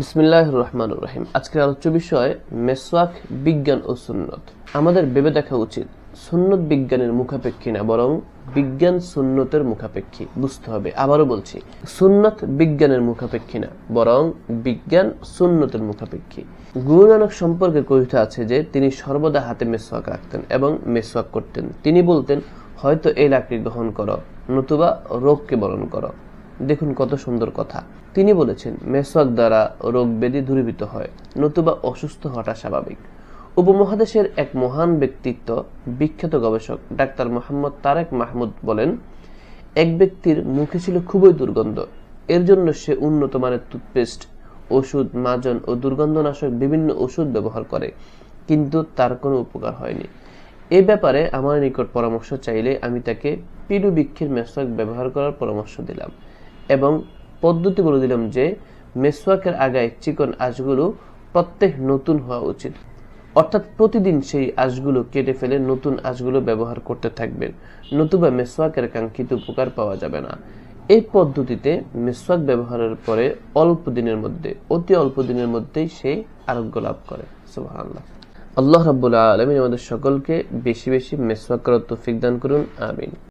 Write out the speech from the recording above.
বিসমিল্লাহ রহমান রহিম। আজকের আলোচ্য বিষয়, মেসওয়াক বিজ্ঞান ও সুন্নত। আমাদের ভেবে দেখা উচিত, সুন্নত বিজ্ঞানের মুখাপেক্ষী না, বরং বিজ্ঞান সুন্নতের মুখাপেক্ষী। বুঝতে হবে, আবারও বলছি, সুন্নত বিজ্ঞানের মুখাপেক্ষী না, বরং বিজ্ঞান সুন্নতের মুখাপেক্ষী। গুরু নানক সম্পর্কে কবিতা আছে যে, তিনি সর্বদা হাতে মেসওয়াক রাখতেন এবং মেসওয়াক করতেন। তিনি বলতেন, হয়তো এই লাকড়ি গ্রহণ করো, নতুবা রোগকে বরণ করো। দেখুন কত সুন্দর কথা। তিনি বলেছেন, মেসওয়াক দ্বারা রোগ ব্যাধি দূরীভূত হয়, নতুবা অসুস্থ হওয়াটা স্বাভাবিক। উপমহাদেশের এক মহান ব্যক্তিত্ব, বিখ্যাত গবেষক ডাক্তার মোহাম্মদ তারেক মাহমুদ বলেন, এক ব্যক্তির মুখে ছিল খুবই দুর্গন্ধ। এর জন্য সে উন্নত মানের টুথপেস্ট, ওষুধ, মাজন ও দুর্গন্ধনাশক বিভিন্ন ওষুধ ব্যবহার করে, কিন্তু তার কোনো উপকার হয়নি। এ ব্যাপারে আমার নিকট পরামর্শ চাইলে আমি তাকে পিডু বৃক্ষের মেসওয়াক ব্যবহার করার পরামর্শ দিলাম। এবং পদ্ধতি বলে দিলাম যে মেসওয়াকের আগায় চিকন আঁশগুলো প্রত্যেক নতুন হওয়া উচিত। অর্থাৎ প্রতিদিন সেই আঁশগুলো কেটে ফেলে নতুন আঁশগুলো ব্যবহার করতে থাকবেন। নতুবা মেসওয়াকের কাঙ্ক্ষিত উপকার পাওয়া যাবে না। এই পদ্ধতিতে মেসওয়াক ব্যবহারের পরে অল্প দিনের মধ্যে, অতি অল্প দিনের মধ্যেই সে আরোগ্য লাভ করে। সুবহানাল্লাহ। আল্লাহ রাব্বুল আলামিন আমাদের সকলকে বেশি বেশি মেসওয়াক করার তৌফিক দান করুন। আমিন।